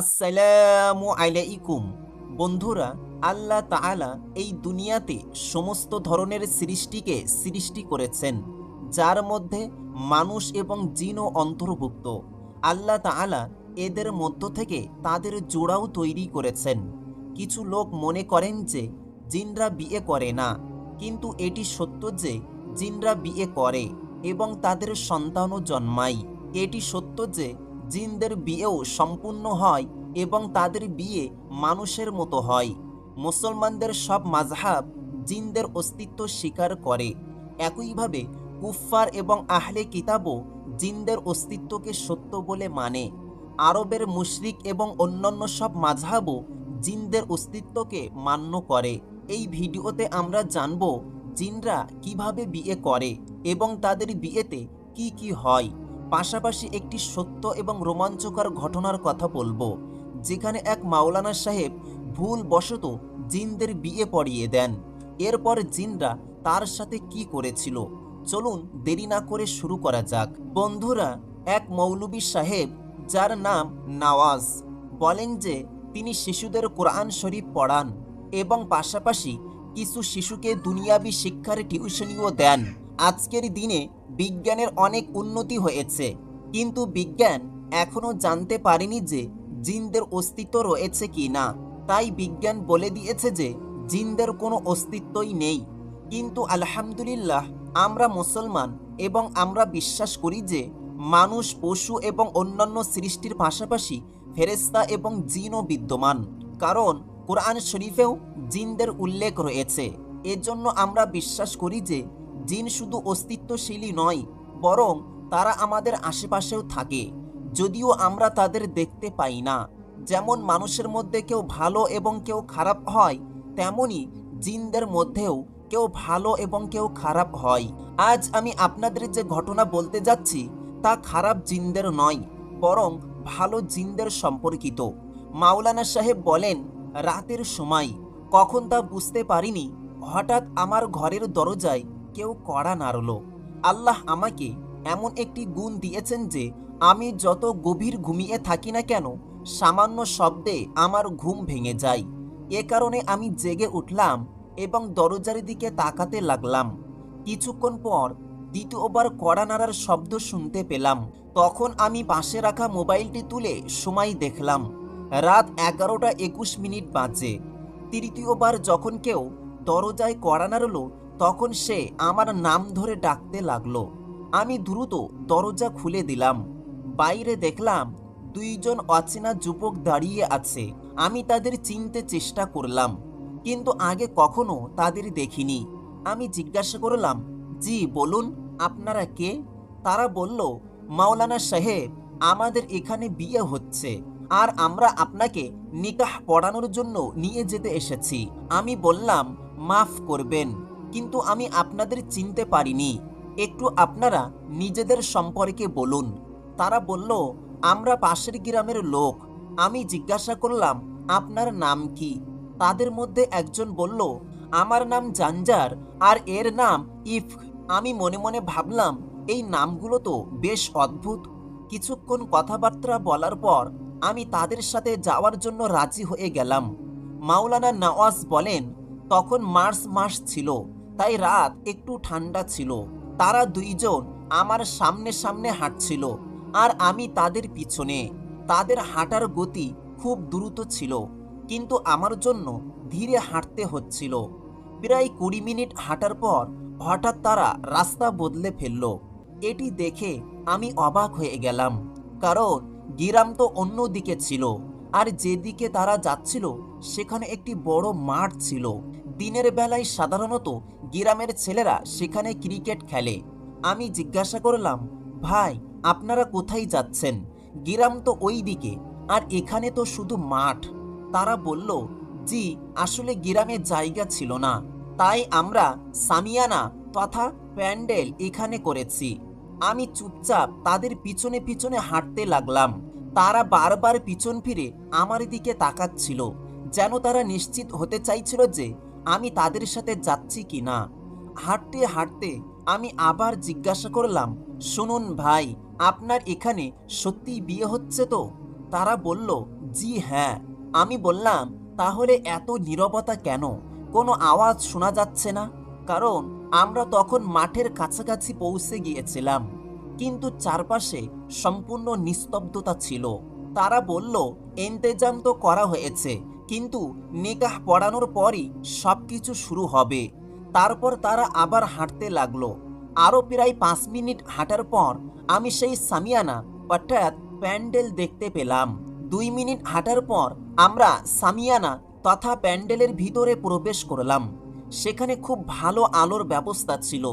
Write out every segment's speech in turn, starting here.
আসসালামু আলাইকুম। বন্ধুরা, আল্লাহ তাআলা এই দুনিয়াতে সমস্ত ধরনের সৃষ্টিকে সৃষ্টি করেছেন, যার মধ্যে মানুষ এবং জিনও অন্তর্ভুক্ত। আল্লাহ তাআলা এদের মধ্য থেকে তাদের জোড়াও তৈরি করেছেন। কিছু লোক মনে করেন যে, জিনরা বিয়ে করে না, কিন্তু এটি সত্য যে, জিনরা বিয়ে করে এবং তাদের সন্তানও জন্মায়। এটি সত্য যে জিনদের বিয়েও সম্পূর্ণ হয় এবং তাদের বিয়ে মানুষের মতো হয়। মুসলমানদের সব মাযহাব জিনদের অস্তিত্ব স্বীকার করে। একইভাবে কুফফার এবং আহলে কিতাবও জিনদের অস্তিত্বকে সত্য বলে মানে। আরবের মুশরিক এবং অন্যান্য সব মাঝহাবও জিনদের অস্তিত্বকে মান্য করে। এই ভিডিওতে আমরা জানব জিনরা কীভাবে বিয়ে করে এবং তাদের বিয়েতে কি কি হয়। পাশাপাশি একটি সত্য এবং রোমাঞ্চকর ঘটনার কথা বলব, যেখানে এক মাওলানা সাহেব ভুল বশত জিনদের বিয়ে পড়িয়ে দেন। এরপর জিনরা তার সাথে কি করেছিল? চলুন দেরি না করে শুরু করা যাক। বন্ধুরা, এক মৌলবী সাহেব, যার নাম নওয়াজ, বলেন যে তিনি শিশুদের কোরআন শরীফ পড়ান এবং পাশাপাশি কিছু শিশুকে দুনিয়াবি শিক্ষার টিউশনিও দেন। আজকের দিনে বিজ্ঞানের অনেক উন্নতি হয়েছে, কিন্তু বিজ্ঞান এখনও জানতে পারেনি যে জিনদের অস্তিত্ব রয়েছে কি না। তাই বিজ্ঞান বলে দিয়েছে যে জিনদের কোনো অস্তিত্বই নেই। কিন্তু আলহামদুলিল্লাহ, আমরা মুসলমান এবং আমরা বিশ্বাস করি যে মানুষ, পশু এবং অন্যান্য সৃষ্টির পাশাপাশি ফেরেস্তা এবং জিনও বিদ্যমান। কারণ কোরআন শরীফেও জিনদের উল্লেখ রয়েছে। এজন্য আমরা বিশ্বাস করি যে জিন শুধু অস্তিত্বশীলই নয়, বরং তারা আমাদের আশেপাশেও থাকে, যদিও আমরা তাদের দেখতে পাই না। যেমন মানুষের মধ্যে কেউ ভালো এবং কেউ খারাপ হয়, তেমনি জিনদের মধ্যেও কেউ ভালো এবং কেউ খারাপ হয়। আজ আমি আপনাদের যে ঘটনা বলতে যাচ্ছি, তা খারাপ জিনদের নয়, বরং ভালো জিনদের সম্পর্কিত। মাওলানা সাহেব বলেন, রাতের সময়। কখন তা বুঝতে পারিনি। হঠাৎ আমার ঘরের দরজায় কেউ কড়া নাড়ল। আল্লাহ আমাকে এমন একটি গুণ দিয়েছেন যে, আমি যত গভীর ঘুমিয়ে থাকি না কেন, সামান্য শব্দে আমার ঘুম ভেঙে যায়। এ কারণে আমি জেগে উঠলাম এবং দরজার দিকে তাকাতে লাগলাম। কিছুক্ষণ পর দ্বিতীয়বার কড়া নাড়ার শব্দ শুনতে পেলাম। তখন আমি পাশে রাখা মোবাইলটি তুলে সময় দেখলাম। রাত এগারোটা একুশ মিনিট বাজে। তৃতীয়বার যখন কেউ দরজায় কড়া নাড়ল তখন সে আমার নাম ধরে ডাকতে লাগল। আমি দ্রুত দরজা খুলে দিলাম। বাইরে দেখলাম দুইজন অচেনা যুবক দাঁড়িয়ে আছে। আমি তাদের চিনতে চেষ্টা করলাম, কিন্তু আগে কখনো তাদের দেখিনি। আমি জিজ্ঞাসা করলাম, জি, বলুন, আপনারা কে? তারা বলল, মাওলানা সাহেব, আমাদের এখানে বিয়ে হচ্ছে, আর আমরা আপনাকে নিকাহ পড়ানোর জন্য নিয়ে যেতে এসেছি। আমি বললাম, মাফ করবেন। কিন্তু আমি আপনাদের চিনতে পারিনি। একটু আপনারা নিজেদের সম্পর্কে বলুন। তারা বলল, আমরা পাশের গ্রামের লোক। আমি জিজ্ঞাসা করলাম, আপনার নাম কি? তাদের মধ্যে একজন বলল, আমার নাম জাঞ্জার আর এর নাম ইফ। আমি মনে মনে ভাবলাম, এই নামগুলো তো বেশ অদ্ভুত। কিছুক্ষণ কথাবার্তা বলার পর আমি তাদের সাথে যাওয়ার জন্য রাজি হয়ে গেলাম। মাওলানা নওয়াজ বলেন, তখন মার্চ মাস ছিল। তাই রাত একটু ঠান্ডা ছিল। তারা দুইজন আমার সামনে সামনে হাঁটছিল আর আমি তাদের পিছনে। তাদের হাঁটার গতি খুব দ্রুত ছিল, কিন্তু আমার জন্য ধীরে হাঁটতে হচ্ছিল। প্রায় কুড়ি মিনিট হাঁটার পর হঠাৎ তারা রাস্তা বদলে ফেলল। এটি দেখে আমি অবাক হয়ে গেলাম, কারণ গিরাম তো অন্য দিকে ছিল। আর যেদিকে তারা যাচ্ছিল, সেখানে একটি বড় মাঠ ছিল। দিনের বেলায় সাধারণত গ্রামের ছেলেরা সেখানে ক্রিকেট খেলে। আমি জিজ্ঞাসা করলাম, ভাই, আপনারা কোথায় যাচ্ছেন? গিরাম তো ওই দিকে আর এখানে তো শুধু মাঠ। তারা বলল, জি, আসলে গিরামে জায়গা ছিল না। তাই আমরা সামিয়ানা, তথা প্যান্ডেল এখানে করেছি। আমি চুপচাপ তাদের পিছনে পিছনে হাঁটতে লাগলাম। তারা বারবার পিছন ফিরে আমার দিকে তাকাচ্ছিল, যেন তারা নিশ্চিত হতে চাইছিল যে আমি তাদের সাথে যাচ্ছি কি না। হাঁটতে হাঁটতে আমি আবার জিজ্ঞাসা করলাম, শুনুন ভাই, আপনার এখানে সত্যিই বিয়ে হচ্ছে তো? তারা বলল, জি হ্যাঁ। আমি বললাম, তাহলে এত নীরবতা কেন? কোনো আওয়াজ শোনা যাচ্ছে না? কারণ আমরা তখন মাঠের কাছাকাছি পৌঁছে গিয়েছিলাম। কিন্তু চারপাশে সম্পূর্ণ নিস্তব্ধতা ছিল। তারা বলল, এন্তেজাম তো করা হয়েছে, কিন্তু নিকাহ পড়ানোর পরই সব কিছু শুরু হবে। তারপর তারা আবার হাঁটতে লাগল। আরও প্রায় পাঁচ মিনিট হাঁটার পর আমি সেই সামিয়ানা, অর্থাৎ প্যান্ডেল দেখতে পেলাম। দুই মিনিট হাঁটার পর আমরা সামিয়ানা তথা প্যান্ডেলের ভিতরে প্রবেশ করলাম। সেখানে খুব ভালো আলোর ব্যবস্থা ছিল।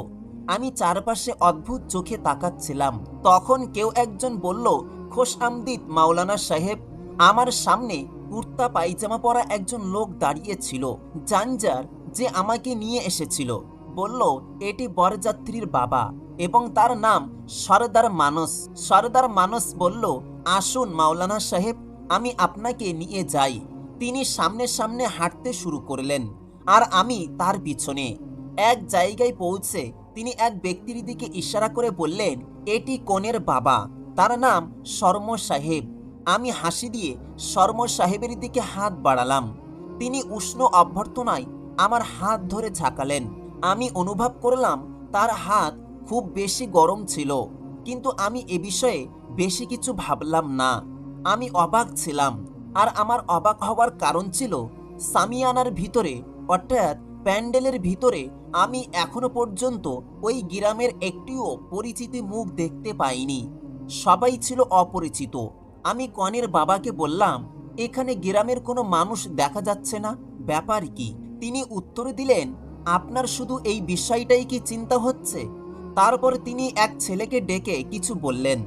আমি চারপাশে অদ্ভুত চোখে তাকাচ্ছিলাম। তখন কেউ একজন বলল, খোশ আমদিদ, মাওলানা সাহেব। আমার সামনে কুর্তা, পায়জামা পরা একজন লোক দাঁড়িয়েছিল জানজার যে আমাকে নিয়ে এসেছিল। বলল, এটি বরযাত্রীর বাবা এবং তার নাম সরদার মানস। সরদার মানস বলল, আসুন মাওলানা সাহেব, আমি আপনাকে নিয়ে যাই। তিনি সামনে সামনে হাঁটতে শুরু করলেন, আর আমি তার পিছনে। এক জায়গায় পৌঁছে তিনি এক ব্যক্তির দিকে ইশারা করে বললেন, এটি কনের বাবা। তার নাম শর্ম সাহেব। আমি হাসি দিয়ে শর্ম সাহেবের দিকে হাত বাড়ালাম। তিনি উষ্ণ অভ্যর্থনায় আমার হাত ধরে ঝাঁকালেন। আমি অনুভব করলাম তার হাত খুব বেশি গরম ছিল। কিন্তু আমি এ বিষয়ে বেশি কিছু ভাবলাম না। আমি অবাক ছিলাম। আর আমার অবাক হওয়ার কারণ ছিল সামিয়ানার ভিতরে অর্থাৎ প্যান্ডেলের ভিতরে আমি এখনও পর্যন্ত ওই গ্রামের একটিও পরিচিতি মুখ দেখতে পাইনি। সবাই ছিল অপরিচিত। আমি কনের বাবাকে বললাম, এখানে গ্রামের কোনো মানুষ দেখা যাচ্ছে না? ব্যাপার কি? তিনি উত্তর দিলেন, আপনার শুধু এই বিষয়টাই কি চিন্তা হচ্ছে? তারপর তিনি এক ছেলেকে ডেকে কিছু বললেন।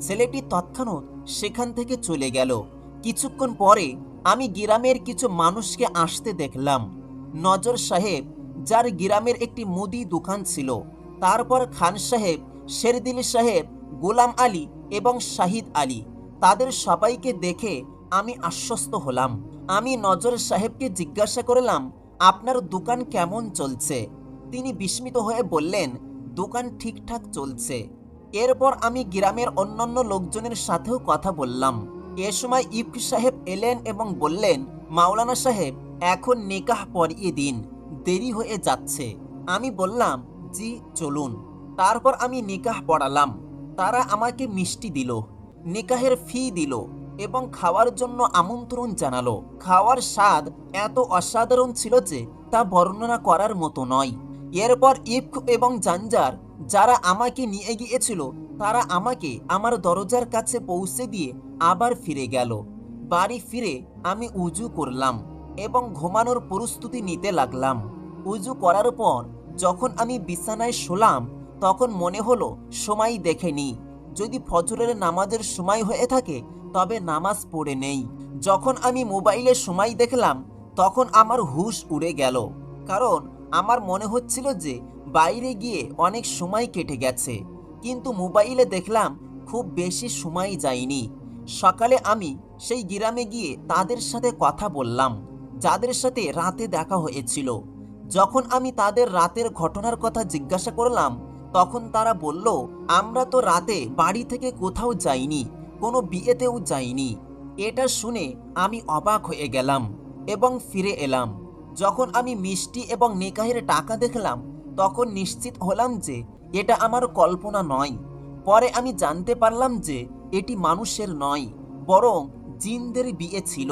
ছেলেটি তৎক্ষণাৎ সেখান থেকে চলে গেল। কিছুক্ষণ পরে আমি গ্রামের কিছু মানুষকে আসতে দেখলাম। নজর সাহেব, যার গ্রামের একটি মুদি দোকান ছিল। তারপর খান সাহেব শেরদিল সাহেব, গোলাম আলী এবং শাহিদ আলী। তাদের সবাইকে দেখে আমি আশ্বস্ত হলাম। আমি নজর সাহেবকে জিজ্ঞাসা করলাম, আপনার দোকান কেমন চলছে? তিনি বিস্মিত হয়ে বললেন, দোকান ঠিকঠাক চলছে। এরপর আমি গ্রামের অন্যান্য লোকজনের সাথেও কথা বললাম। এ সময় ইফ সাহেব এলেন এবং বললেন, মাওলানা সাহেব এখন নিকাহ পরিয়ে দিন, দেরি হয়ে যাচ্ছে। আমি বললাম, জি, চলুন। তারপর আমি নিকাহ পড়ালাম। তারা আমাকে মিষ্টি দিল, নিকাহের ফি দিল এবং খাওয়ার জন্য আমন্ত্রণ জানালো। খাওয়ার স্বাদ এত অসাধারণ ছিল যে তা বর্ণনা করার মতো নয়। এরপর ইফক এবং জাঞ্জার যারা আমাকে নিয়ে গিয়েছিল, তারা আমাকে আমার দরজার কাছে পৌঁছে দিয়ে আবার ফিরে গেল। বাড়ি ফিরে আমি উজু করলাম। এবং ঘুমানোর প্রস্তুতি নিতে লাগলাম। উজু করার পর যখন আমি বিছানায় শোলাম, তখন মনে হলো সময় দেখেনি যদি ফজরের নামাজের সময় হয়ে থাকে, তবে নামাজ পড়ে নেই। যখন আমি মোবাইলে সময় দেখলাম, তখন আমার হুশ উড়ে গেল। কারণ আমার মনে হচ্ছিল যে, বাইরে গিয়ে অনেক সময় কেটে গেছে। কিন্তু মোবাইলে দেখলাম, খুব বেশি সময় যায়নি। সকালে আমি সেই গ্রামে গিয়ে তাদের সাথে কথা বললাম। যাদের সাথে রাতে দেখা হয়েছিল। যখন আমি তাদের রাতের ঘটনার কথা জিজ্ঞাসা করলাম, তখন তারা বলল, আমরা তো রাতে বাড়ি থেকে কোথাও যাইনি, কোনো বিয়েতেও যাইনি। এটা শুনে আমি অবাক হয়ে গেলাম এবং ফিরে এলাম। যখন আমি মিষ্টি এবং নিকাহের টাকা দেখলাম, তখন নিশ্চিত হলাম যে এটা আমার কল্পনা নয়। পরে আমি জানতে পারলাম যে এটি মানুষের নয়, বরং জিনদের বিয়ে ছিল।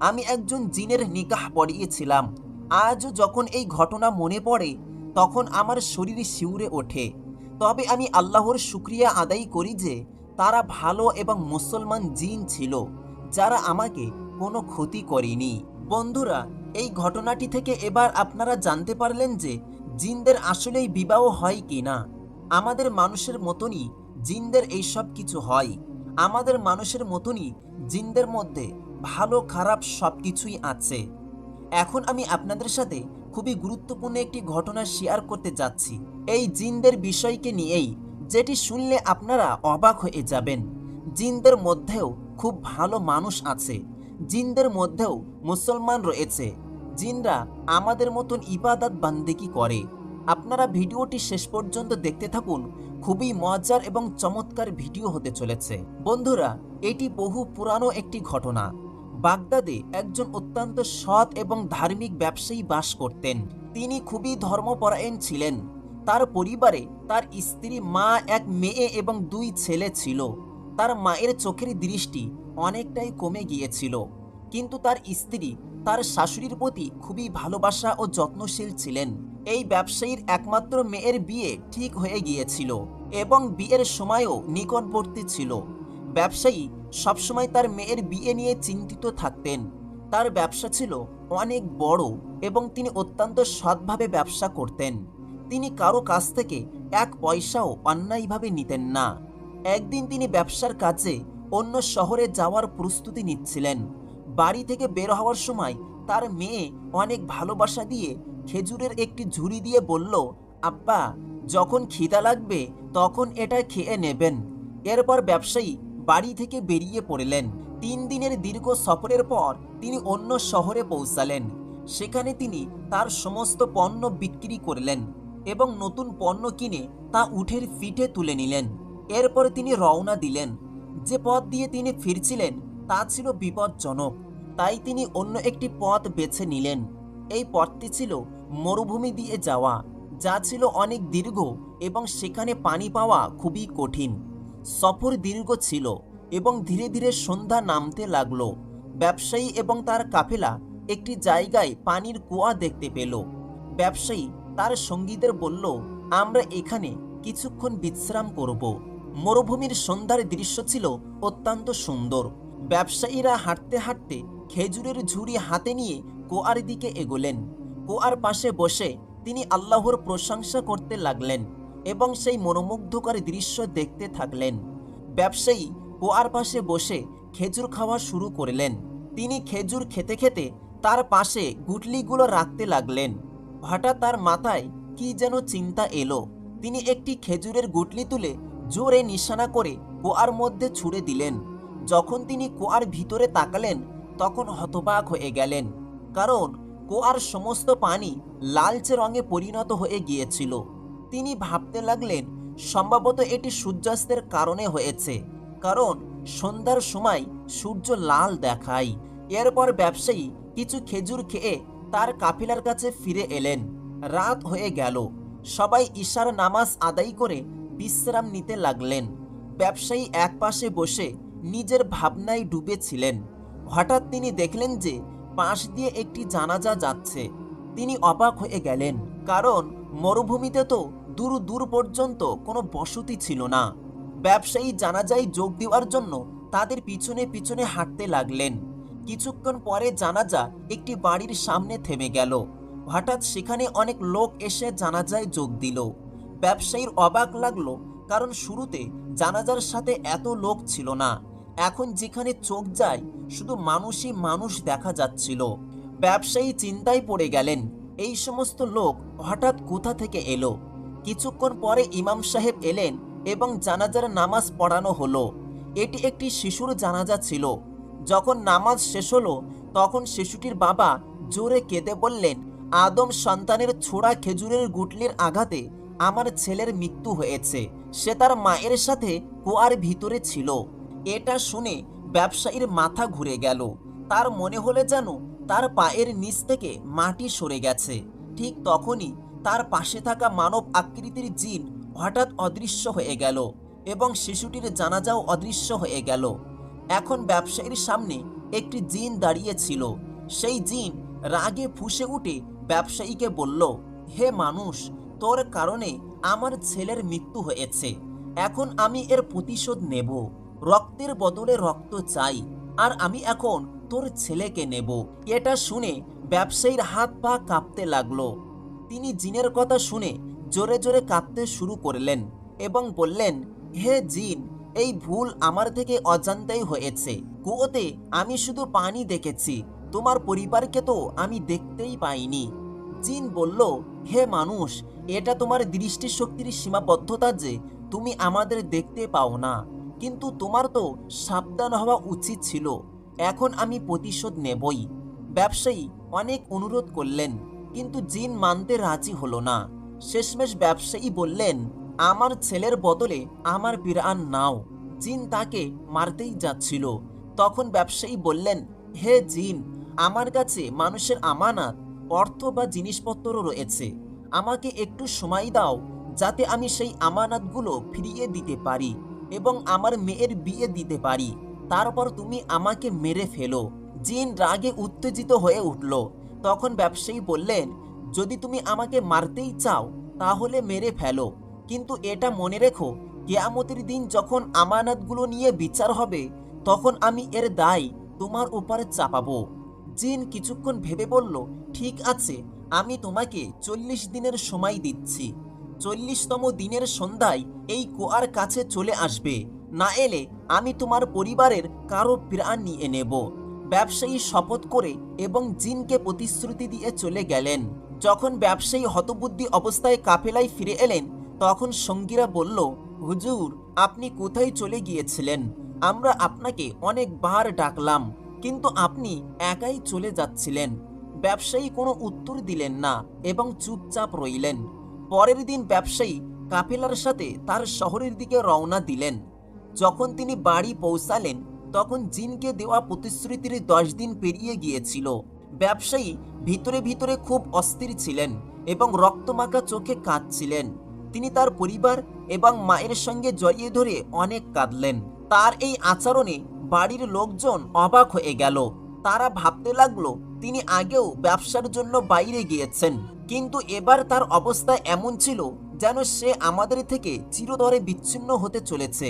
আমি একজন জিনের নিকাহ পড়িয়েছিলাম। আজও যখন এই ঘটনা মনে পড়ে, তখন আমার শরীর শিউরে ওঠে। তবে আমি আল্লাহর শুক্রিয়া আদায় করি যে, তারা ভালো এবং মুসলমান জিন ছিল, যারা আমাকে কোনো ক্ষতি করেনি। বন্ধুরা, এই ঘটনাটি থেকে এবার আপনারা জানতে পারলেন যে, জিনদের আসলেই বিবাহ হয় কি না। আমাদের মানুষের মতনই জিনদের এইসব কিছু হয়। আমাদের মানুষের মতনই জিনদের মধ্যে ভালো, খারাপ সব কিছুই আছে। এখন আমি আপনাদের সাথে খুবই গুরুত্বপূর্ণ একটি ঘটনা শেয়ার করতে যাচ্ছি। এই জিনদের বিষয়কে নিয়েই, যেটি শুনলে আপনারা অবাক হয়ে যাবেন। জিনদের মধ্যেও খুব ভালো মানুষ আছে। জিনদের মধ্যেও মুসলমান রয়েছে। জিনরা আমাদের মতন ইবাদত বান্দেকি করে? আপনারা ভিডিওটি শেষ পর্যন্ত দেখতে থাকুন। খুবই মজার এবং চমৎকার ভিডিও হতে চলেছে। বন্ধুরা, এটি বহু পুরানো একটি ঘটনা। বাগদাদে একজন অত্যন্ত সৎ এবং ধার্মিক ব্যবসায়ী বাস করতেন। তিনি খুবই ধর্মপরায়ণ ছিলেন। তার পরিবারে তার স্ত্রী, মা, এক মেয়ে এবং দুই ছেলে ছিল। তার মায়ের চোখের দৃষ্টি অনেকটাই কমে গিয়েছিল। কিন্তু তার স্ত্রী তার শাশুড়ির প্রতি খুবই ভালোবাসা ও যত্নশীল ছিলেন। এই ব্যবসায়ীর একমাত্র মেয়ের বিয়ে ঠিক হয়ে গিয়েছিল এবং বিয়ের সময়ও নিকটবর্তী ছিল। ব্যবসায়ী সবসময় তার মেয়ের বিয়ে নিয়ে চিন্তিত থাকতেন। তার ব্যবসা ছিল অনেক বড় এবং তিনি অত্যন্ত সৎভাবে ব্যবসা করতেন। তিনি কারও কাছ থেকে এক পয়সাও অন্যায়ভাবে নিতেন না। একদিন তিনি ব্যবসার কাজে অন্য শহরে যাওয়ার প্রস্তুতি নিচ্ছিলেন। বাড়ি থেকে বের হওয়ার সময় তার মেয়ে অনেক ভালোবাসা দিয়ে খেজুরের একটি ঝুড়ি দিয়ে বলল, আব্বা, যখন খিদা লাগবে তখন এটা খেয়ে নেবেন। এরপর ব্যবসায়ী বাড়ি থেকে বেরিয়ে পড়লেন। তিন দিনের দীর্ঘ সফরের পর তিনি অন্য শহরে পৌঁছালেন। সেখানে তিনি তার সমস্ত পণ্য বিক্রি করলেন এবং নতুন পণ্য কিনে তা উঠের ফিটে তুলে নিলেন। এরপর তিনি রওনা দিলেন। যে পথ দিয়ে তিনি ফিরছিলেন তা ছিল বিপজ্জনক। তাই তিনি অন্য একটি পথ বেছে নিলেন। এই পথটি ছিল মরুভূমি দিয়ে যাওয়া, যা ছিল অনেক দীর্ঘ এবং সেখানে পানি পাওয়া খুবই কঠিন। সফর দীর্ঘ ছিল এবং ধীরে ধীরে সন্ধ্যা নামতে লাগল। ব্যবসায়ী এবং তার কাফেলা একটি জায়গায় পানির কুয়া দেখতে পেল। ব্যবসায়ী তার সঙ্গীদের বলল, আমরা এখানে কিছুক্ষণ বিশ্রাম করব। মরুভূমির সন্ধ্যার দৃশ্য ছিল অত্যন্ত সুন্দর। ব্যবসায়ীরা হাঁটতে হাঁটতে খেজুরের ঝুড়ি হাতে নিয়ে কোয়ার দিকে এগোলেন। কোয়ার পাশে বসে তিনি আল্লাহর প্রশংসা করতে লাগলেন। এবং সেই মনোমুগ্ধকর দৃশ্য দেখতে থাকলেন। ব্যবসায়ী কুয়ার পাশে বসে খেজুর খাওয়া শুরু করলেন। তিনি খেজুর খেতে খেতে তার পাশে গুটলিগুলো রাখতে লাগলেন। হঠাৎ তার মাথায় কি যেন চিন্তা এলো। তিনি একটি খেজুরের গুটলি তুলে জোরে নিশানা করে কুয়ার মধ্যে ছুড়ে দিলেন। যখন তিনি কুয়ার ভিতরে তাকালেন, তখন হতবাক হয়ে গেলেন। কারণ কুয়ার সমস্ত পানি লালচে রঙে পরিণত হয়ে গিয়েছিল। তিনি ভাবতে লাগলেন, সম্ভবত এটি সূর্যাস্তের কারণে হয়েছে। কারণ সন্ধ্যার সময় সূর্য লাল দেখায়। এরপর ব্যবসায়ী কিছু খেজুর খেয়ে তার কাফিলার কাছে ফিরে এলেন। রাত হয়ে গেল। সবাই ঈশার নামাজ আদায় করে বিশ্রাম নিতে লাগলেন। ব্যবসায়ী একপাশে বসে নিজের ভাবনায় ডুবেছিলেন। হঠাৎ তিনি দেখলেন যে পাশ দিয়ে একটি জানাজা যাচ্ছে। তিনি অবাক হয়ে গেলেন, কারণ মরুভূমিতে তো দূর দূর পর্যন্ত কোনো বসতি ছিল না। ব্যবসায়ী জানাজায় যোগ দেওয়ার জন্য তাদের পিছনে পিছনে হাঁটতে লাগলেন। কিছুক্ষণ পরে জানাজা একটি বাড়ির সামনে থেমে গেল। হঠাৎ সেখানে অনেক লোক এসে জানাজায় যোগ দিল। ব্যবসায়ীর অবাক লাগল, কারণ শুরুতে জানাজার সাথে এত লোক ছিল না। এখন যেখানে চোখ যায়, শুধু মানুষই মানুষ দেখা যাচ্ছিল। ব্যবসায়ী চিন্তায় পড়ে গেলেন, এই সমস্ত লোক হঠাৎ কোথা থেকে এলো? কিছুক্ষণ পরে ইমাম সাহেব এলেন এবং জানাজার নামাজ পড়ানো হলো। এটি একটি শিশুর জানাজা ছিল। যখন নামাজ শেষ হলো, তখন শিশুটির বাবা জোরে কেঁদে বললেন, আদম সন্তানের ছোড়া খেজুরের গুটলির আঘাতে আমার ছেলের মৃত্যু হয়েছে। সে তার মায়ের সাথে কুয়ার ভিতরে ছিল। এটা শুনে ব্যবসায়ীর মাথা ঘুরে গেল। তার মনে হলে যেন তার পায়ের নিচ থেকে মাটি সরে গেছে। ঠিক তখনই তার পাশে থাকা মানব আকৃতির জিন হঠাৎ অদৃশ্য হয়ে গেল এবং শিশুটির জানাজাও অদৃশ্য হয়ে গেল। এখন ব্যবসায়ীর সামনে একটি জিন দাঁড়িয়েছিল সেই জিন রাগে ফুঁসে উঠে ব্যবসায়ীকে বলল, হে মানুষ, তোর কারণে আমার ছেলের মৃত্যু হয়েছে। এখন আমি এর প্রতিশোধ নেব। রক্তের বদলে রক্ত চাই আর আমি এখন তোর ছেলেকে নেব। এটা শুনে ব্যবসায়ীর হাত পা কাঁপতে লাগল। তিনি জিনের কথা শুনে জোরে জোরে কাঁপতে শুরু করলেন এবং বললেন, হে জিন, এই ভুল আমার থেকে অজান্তেই হয়েছে। কুয়োতে আমি শুধু পানি দেখেছি, তোমার পরিবারকে তো আমি দেখতেই পাইনি। জিন বলল, হে মানুষ, এটা তোমার দৃষ্টিশক্তির সীমাবদ্ধতা যে তুমি আমাদের দেখতে পাও না। কিন্তু তোমার তো সাবধান হওয়া উচিত ছিল, এখন আমি প্রতিশোধ নেবই। ব্যবসায়ী অনেক অনুরোধ করলেন। কিন্তু জিন মানতে রাজি হলো না। শেষমেশ ব্যবসায়ী বললেন, আমার ছেলের বদলে আমার পিরান নাও। জিন তাকে মারতেই যাচ্ছিল। তখন ব্যবসায়ী বললেন, হে জিন, আমার কাছে মানুষের আমানাত, অর্থ বা জিনিসপত্র রয়েছে। আমাকে একটু সময় দাও, যাতে আমি সেই আমানাতগুলো ফিরিয়ে দিতে পারি এবং আমার মেয়ের বিয়ে দিতে পারি। তারপর তুমি আমাকে মেরে ফেলো। জিন রাগে উত্তেজিত হয়ে উঠল। তখন ব্যবসায়ী বললেন, যদি তুমি আমাকে মারতেই চাও, তাহলে মেরে ফেলো। কিন্তু এটা মনে রেখো, কেয়ামতের দিন যখন আমানাতগুলো নিয়ে বিচার হবে, তখন আমি এর দায় তোমার উপরে চাপাবো। জিন কিছুক্ষণ ভেবে বলল, ঠিক আছে, আমি তোমাকে চল্লিশ দিনের সময় দিচ্ছি। চল্লিশতম দিনের সন্ধ্যায় এই কুয়ার কাছে চলে আসবে। না এলে আমি তোমার পরিবারের কারও প্রাণ নিয়ে নেব। ব্যবসায়ী শপথ করে এবং জিনকে প্রতিশ্রুতি দিয়ে চলে গেলেন। যখন ব্যবসায়ী হতবুদ্ধি অবস্থায় কাফেলায় ফিরে এলেন, তখন সঙ্গীরা বলল, হুজুর, আপনি কোথায় চলে গিয়েছিলেন? আমরা আপনাকে অনেকবার ডাকলাম, কিন্তু আপনি একাই চলে যাচ্ছিলেন। ব্যবসায়ী কোনো উত্তর দিলেন না এবং চুপচাপ রইলেন। পরের দিন ব্যবসায়ী কাফেলার সাথে তার শহরের দিকে রওনা দিলেন। যখন তিনি বাড়ি পৌঁছালেন তখন জিনকে দেওয়া প্রতিশ্রুতির দশ দিন পেরিয়ে গিয়েছিল। ব্যবসায়ী ভিতরে ভিতরে খুব অস্থির ছিলেন এবং রক্তমাখা চোখে কাঁদছিলেন। তিনি তার পরিবার এবং মায়ের সঙ্গে জড়িয়ে ধরে অনেক কাঁদলেন। তার এই আচরণে বাড়ির লোকজন অবাক হয়ে গেল। তারা ভাবতে লাগল, তিনি আগেও ব্যবসার জন্য বাইরে গিয়েছেন, কিন্তু এবার তার অবস্থা এমন ছিল যেন সে আমাদের থেকে চিরতরে বিচ্ছিন্ন হতে চলেছে।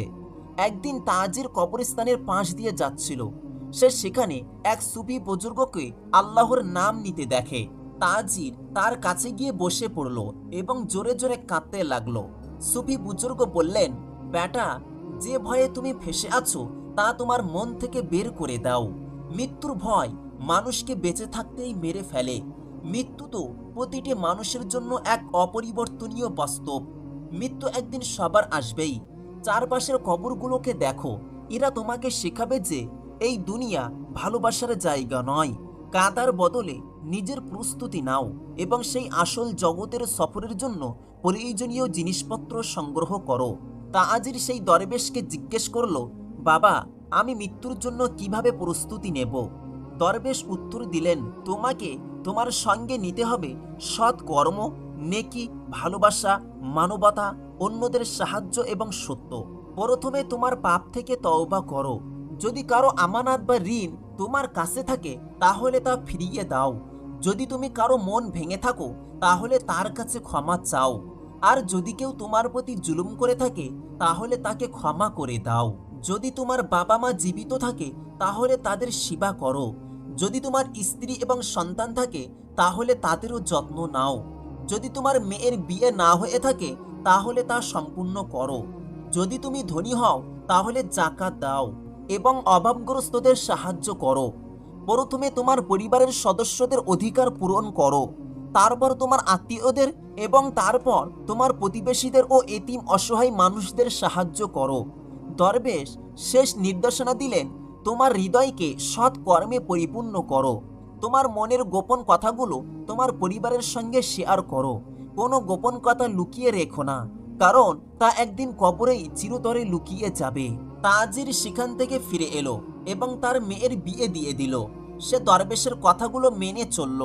একদিন তাজির কবরস্থানের পাশ দিয়ে যাচ্ছিল। সে সেখানে এক সুফি বুজুর্গকে আল্লাহর নাম নিতে দেখে। তাজির তার কাছে গিয়ে বসে পড়ল এবং জোরে জোরে কাঁদতে লাগল। সুফি বুজুর্গ বললেন, বেটা, যে ভয়ে তুমি ফেসে আছো তা তোমার মন থেকে বের করে দাও। মৃত্যুর ভয় মানুষকে বেঁচে থাকতেই মেরে ফেলে। মৃত্যু তো প্রতিটি মানুষের জন্য এক অপরিবর্তনীয় বাস্তব। মৃত্যু একদিন সবার আসবেই। চারপাশের কবরগুলোকে দেখো। এরা তোমাকে শেখাবে যে এই দুনিয়া ভালোবাসার জায়গা নয়। কাদার বদলে নিজের প্রস্তুতি নাও এবং সেই আসল জগতের সফরের জন্য প্রয়োজনীয় জিনিসপত্র সংগ্রহ করো। তাজির সেই দরবেশকে জিজ্ঞেস করল, বাবা, আমি মৃত্যুর জন্য কীভাবে প্রস্তুতি নেব? দরবেশ উত্তর দিলেন, তোমাকে তোমার সঙ্গে নিতে হবে সৎ কর্ম নেকি, ভালোবাসা, মানবতা, অন্যদের সাহায্য এবং সত্য। প্রথমে তোমার পাপ থেকে তওবা করো। যদি কারও আমানাত বা ঋণ তোমার কাছে থাকে, তাহলে তা ফিরিয়ে দাও। যদি তুমি কারও মন ভেঙে থাকো, তাহলে তার কাছে ক্ষমা চাও। আর যদি কেউ তোমার প্রতি জুলুম করে থাকে, তাহলে তাকে ক্ষমা করে দাও। যদি তোমার বাবা মা জীবিত থাকে, তাহলে তাদের সেবা করো। যদি তোমার স্ত্রী এবং সন্তান থাকে, তাহলে তাদেরও যত্ন নাও। যদি তোমার মেয়ের বিয়ে না হয়ে থাকে, তাহলে তা সম্পূর্ণ করো। যদি তুমি ধনী হও, তাহলে জাকাত দাও এবং অভাবগ্রস্তদের সাহায্য করো। প্রথমে তোমার পরিবারের সদস্যদের অধিকার পূরণ করো। তারপর তোমার আত্মীয়দের এবং তারপর তোমার প্রতিবেশীদের ও এতিম অসহায় মানুষদের সাহায্য করো। দরবেশ শেষ নির্দেশনা দিলেন তোমার হৃদয়কে সৎ কর্মে পরিপূর্ণ করো। তোমার মনের গোপন কথাগুলো তোমার পরিবারের সঙ্গে শেয়ার করো। কোনো গোপন কথা লুকিয়ে রেখো না, কারণ তা একদিন কবরেই চিরতরে লুকিয়ে যাবে। তাজির সেখান থেকে ফিরে এলো এবং তার মেয়ের বিয়ে দিয়ে দিল। সে দরবেশের কথাগুলো মেনে চলল।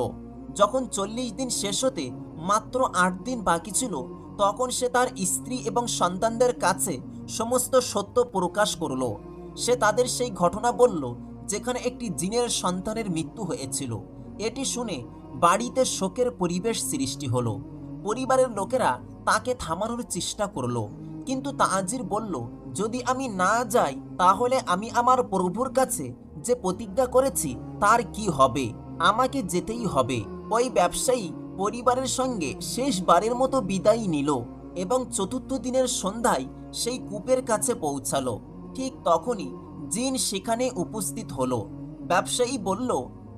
যখন চল্লিশ দিন শেষ হতে মাত্র আট দিন বাকি ছিল, তখন সে তার স্ত্রী এবং সন্তানদের কাছে সমস্ত সত্য প্রকাশ করল। সে তাদের সেই ঘটনা বলল, যেখানে একটি জিনের সন্তানের মৃত্যু হয়েছিল। এটি শুনে বাড়িতে শোকের পরিবেশ সৃষ্টি হলো। পরিবারের লোকেরা তাকে থামানোর চেষ্টা করল, কিন্তু তাজির বলল, যদি আমি না যাই, তাহলে আমি আমার প্রভুর কাছে যে প্রতিজ্ঞা করেছি, তার কি হবে? আমাকে যেতেই হবে। ওই ব্যবসায়ী পরিবারের সঙ্গে শেষবারের মতো বিদায় নিল এবং চতুর্থ দিনের সন্ধ্যায় সেই কূপের কাছে পৌঁছালো। ঠিক তখনই জিন সেখানে উপস্থিত হলো। ব্যবসায়ী বলল,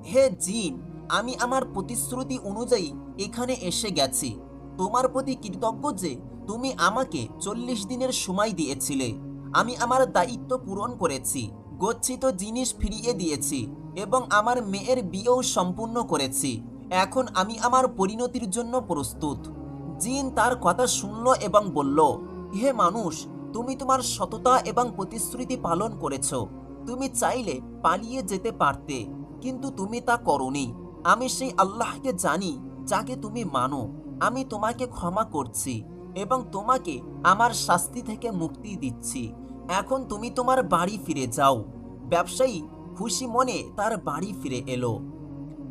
হে জিন, আমি আমার প্রতিশ্রুতি অনুযায়ী এখানে এসে গেছি। তোমার প্রতি কৃতজ্ঞ যে তুমি আমাকে চল্লিশ দিনের সময় দিয়েছিলে। আমি আমার দায়িত্ব পূরণ করেছি, গচ্ছিত জিনিস ফিরিয়ে দিয়েছি এবং আমার মেয়ের বিয়েও সম্পূর্ণ করেছি। এখন আমি আমার পরিণতির জন্য প্রস্তুত। জিন তার কথা শুনল এবং বলল, হে মানুষ তুমি তোমার সততা এবং প্রতিশ্রুতি পালন করেছ। তুমি চাইলে পালিয়ে যেতে পারতে, কিন্তু তুমি তা করনি। আমি সেই আল্লাহকে জানি, যাকে তুমি মানো। আমি তোমাকে ক্ষমা করছি এবং তোমাকে আমার শাস্তি থেকে মুক্তি দিচ্ছি। এখন তুমি তোমার বাড়ি ফিরে যাও। ব্যবসায়ী খুশি মনে তার বাড়ি ফিরে এলো।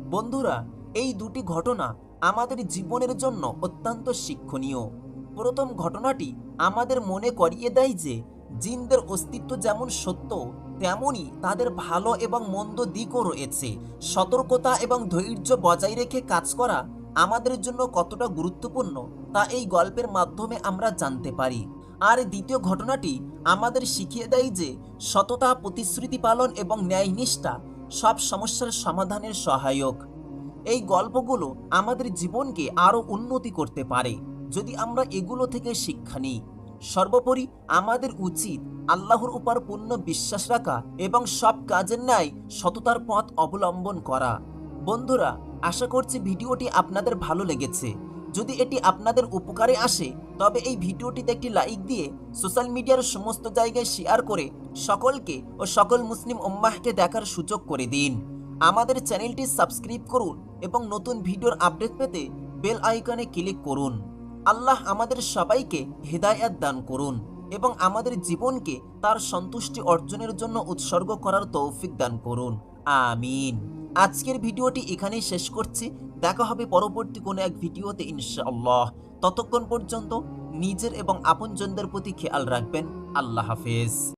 বন্ধুরা, এই দুটি ঘটনা আমাদের জীবনের জন্য অত্যন্ত শিক্ষণীয়। প্রথম ঘটনাটি আমাদের মনে করিয়ে দেয় যে, জিনদের অস্তিত্ব যেমন সত্য তেমনই তাদের ভালো এবং মন্দ দিকও রয়েছে। সতর্কতা এবং ধৈর্য বজায় রেখে কাজ করা আমাদের জন্য কতটা গুরুত্বপূর্ণ, তা এই গল্পের মাধ্যমে আমরা জানতে পারি। আর দ্বিতীয় ঘটনাটি আমাদের শিখিয়ে দেয় যে, সততা, প্রতিশ্রুতি পালন এবং ন্যায়নিষ্ঠা সব সমস্যার সমাধানের সহায়ক। এই গল্পগুলো আমাদের জীবনকে আরও উন্নতি করতে পারে। যদি আমরা এগুলো থেকে শিক্ষা নিই, সর্বোপরি আমাদের উচিত আল্লাহর উপর পূর্ণ বিশ্বাস রাখা এবং সব কাজের ন্যায় সততার পথ অবলম্বন করা। বন্ধুরা, আশা করছি ভিডিওটি আপনাদের ভালো লেগেছে। যদি এটি আপনাদের উপকারে আসে, তবে এই ভিডিওটিতে একটি লাইক দিয়ে সোশ্যাল মিডিয়ার সমস্ত জায়গায় শেয়ার করে সকলকে ও সকল মুসলিম উম্মাহকে দেখার সুযোগ করে দিন। আমাদের চ্যানেলটি সাবস্ক্রাইব করুন এবং নতুন ভিডিওর আপডেট পেতে বেল আইকনে ক্লিক করুন। আল্লাহ আমাদের সবাইকে হৃদায়ত দান করুন এবং আমাদের জীবনকে তার সন্তুষ্টি অর্জনের জন্য উৎসর্গ করার তৌফিক দান করুন। আমিন। আজকের ভিডিওটি এখানেই শেষ করছি। দেখা হবে পরবর্তী কোনো এক ভিডিওতে ইনশাআল্লাহ। ততক্ষণ পর্যন্ত নিজের এবং আপনজনদের প্রতি খেয়াল রাখবেন। আল্লাহ হাফেজ।